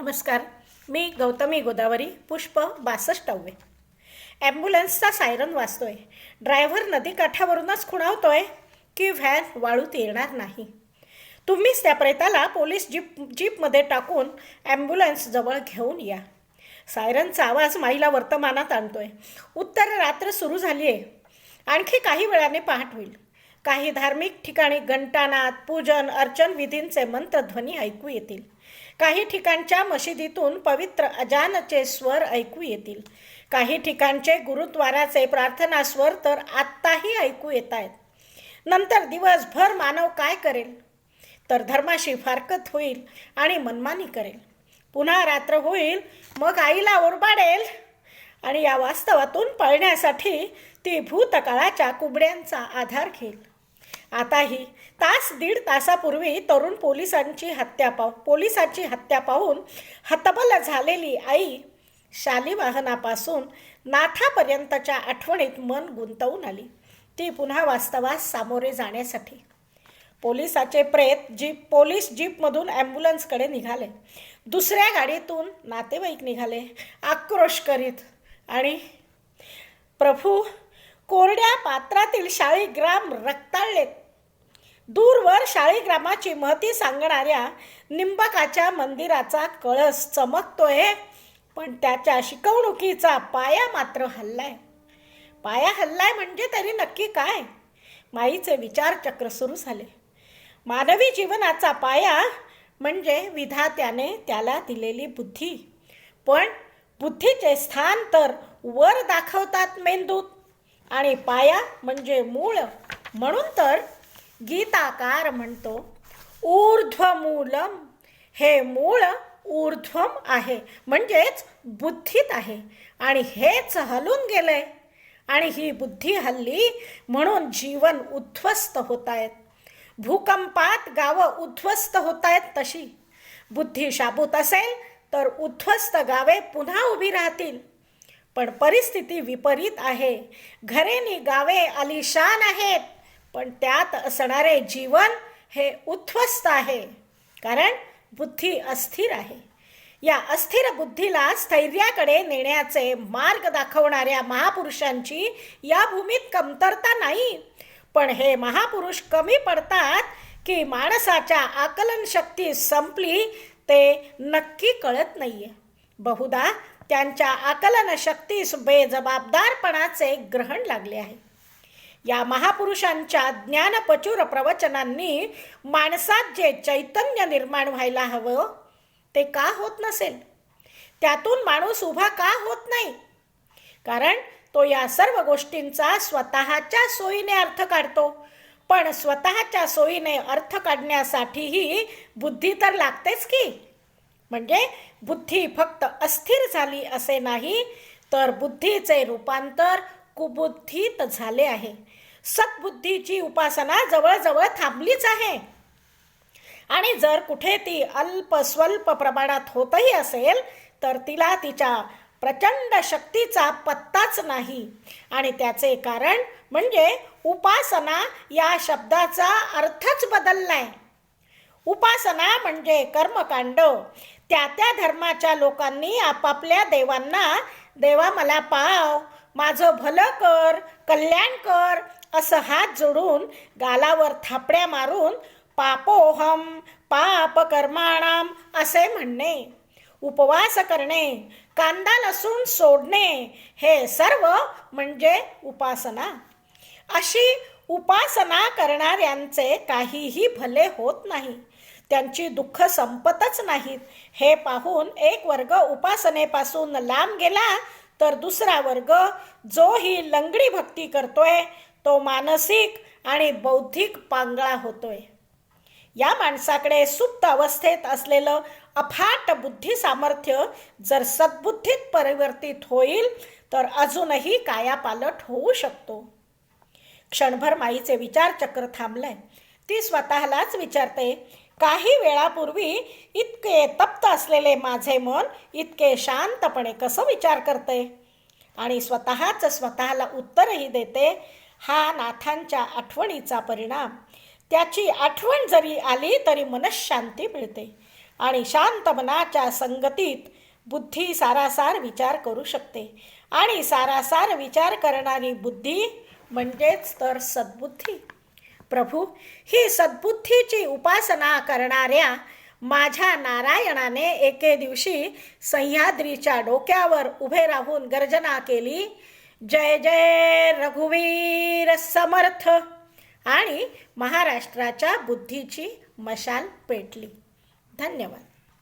नमस्कार. मी गौतमी गोदावरी पुष्प बासष्टावे ॲम्ब्युलन्सचा siren वाजतोय. Driver नदीकाठावरूनच खुणावतोय की व्हॅन वाळूत येणार नाही. तुम्हीच त्या प्रेताला पोलीस जीप जीपमध्ये टाकून ॲम्ब्युलन्स जवळ घेऊन या. सायरनचा आवाज माईला वर्तमानात आणतोय. उत्तर रात्र सुरू झाली आहे आणखी काही वेळाने पहाट होईल. काही धार्मिक ठिकाणी घंटानाद पूजन अर्चन विधींचे मंत्रध्वनी ऐकू येतील. काही ठिकाणच्या मशिदीतून पवित्र अजानचे स्वर ऐकू येतील. काही ठिकाणचे गुरुद्वाराचे प्रार्थना स्वर तर आत्ताही ऐकू येत आहेत. नंतर दिवसभर मानव काय करेल? तर धर्माशी फारकत होईल आणि मनमानी करेल. पुन्हा रात्र होईल मग आईला ओरबाडेल. आणि या वास्तवातून पळण्यासाठी ती भूतकाळाच्या कुबड्यांचा आधार घेईल. आताही तास दीड तासापूर्वी तरुण पोलिसांची हत्या पाव पोलिसांची हत्या पाहून हतबल झालेली आई शालिवाहनापासून नाथापर्यंतच्या आठवणीत मन गुंतवून आली. ती पुन्हा वास्तवास सामोरे जाण्यासाठी. पोलिसाचे प्रेत जीप पोलीस जीपमधून ॲम्ब्युलन्सकडे निघाले. दुसऱ्या गाडीतून नातेवाईक निघाले. आक्रोश करीत आणि प्रभू कोरड्या पात्रातील शाळी ग्राम रक्ताळलेत. दूरवर शाळीग्रामाची महती सांगणाऱ्या निंबकाच्या मंदिराचा कळस चमकतोय. पण त्याच्या शिकवणुकीचा पाया मात्र हल्लाय. पाया हल्लाय म्हणजे तरी नक्की काय? माईचे विचारचक्र सुरू झाले. मानवी जीवनाचा पाया म्हणजे विधात्याने त्याला दिलेली बुद्धी. पण बुद्धीचे स्थान तर वर दाखवतात मेंदूत. आणि पाया म्हणजे मूळ. म्हणून तर गीताकार म्हणतो ऊर्ध्वमूलम हे मूळ ऊर्ध्वम आहे. म्हणजेच बुद्धीत आहे. आणि हेच हलून गेलंय. आणि ही बुद्धी हल्ली म्हणून जीवन उद्ध्वस्त होत आहेत भूकंपात गावं उद्ध्वस्त होत आहेत तशी. बुद्धी शाबूत असेल तर उद्ध्वस्त गावे पुन्हा उभी राहतील. पण परिस्थिती विपरीत आहे. घरेनी गावे आलिशान आहेत. पण त्यात असणारे जीवन हे उत्वस्त आहे. कारण बुद्धी अस्थिर आहे. या अस्थिर बुद्धीला स्थैर्याकडे नेण्याचे मार्ग दाखवणाऱ्या महापुरुषांची या भूमीत कमतरता नाही. पण हे महापुरुष कमी पडतात की माणसाच्या आकलन शक्ती संपली ते नक्की कळत नाहीये. बहुधा त्यांच्या आकलन शक्तीस बेजबाबदारपणाचे ग्रहण लागले आहे. या महापुरुषांच्या ज्ञानपचूर प्रवचनांनी माणसात जे चैतन्य निर्माण व्हायला हवं ते का होत नसेल? त्यातून माणूस उभा का होत नाही? कारण तो या सर्व गोष्टींचा स्वतःच्या सोयीने अर्थ काढतो. पण स्वतःच्या सोयीने अर्थ काढण्यासाठीही बुद्धी तर लागतेच की. म्हणजे बुद्धी फक्त अस्थिर झाली असे नाही तर बुद्धीचे रूपांतर कुबुद्धीत झाले आहे. सद्बुद्धीची उपासना जवळजवळ थांबलीच आहे. आणि जर कुठे ती अल्प स्वल्प प्रमाणात होतही असेल तर तिला तिच्या प्रचंड शक्तीचा पत्ताच नाही. आणि त्याचे कारण म्हणजे उपासना या शब्दाचा अर्थच बदललाय. उपासना म्हणजे कर्मकांड. त्या त्या धर्माच्या लोकांनी आपापल्या देवांना देवा मला पाव माझं भलं कर कल्याण कर असं हात जोडून गालावर थापड्या मारून पापोहम पाप कर्माणाम असे म्हणणे. उपवास करणे कांदा लसूण सोडणे हे सर्व म्हणजे उपासना. अशी उपासना करणाऱ्यांचे काहीही भले होत नाही त्यांची दुःख संपतच नाहीत. हे पाहून एक वर्ग उपासनेपासून लांब गेला तर दुसरा वर्ग जो ही लंगडी भक्ती करतोय तो मानसिक आणि बौद्धिक पांगळा होतोय. या माणसाकडे सुप्त अवस्थेत असलेलं अफाट बुद्धी सामर्थ्य जर सद्बुद्धीत परिवर्तित होईल तर अजूनही कायापालट होऊ शकतो. क्षणभर माईचे विचारचक्र थांबलंय. ती स्वतःलाच विचारते काही वेळापूर्वी इतके तप्त असलेले माझे मन इतके शांतपणे कसं विचार करते? आणि स्वतःच स्वतःला उत्तरही देते हा नाथांच्या आठवणीचा परिणाम. त्याची आठवण जरी आली तरी मनशांती मिळते आणि शांत मनाच्या संगतीत बुद्धी सारासार विचार करू शकते. आणि सारासार विचार करणारी बुद्धी म्हणजेच तर सद्बुद्धी. प्रभू ही सद्बुद्धीची उपासना करणाऱ्या माझ्या नारायणाने एके दिवशी सह्याद्रीच्या डोक्यावर उभे राहून गर्जना केली जय जय रघुवीर समर्थ. आणि महाराष्ट्राच्या बुद्धीची मशाल पेटली. धन्यवाद.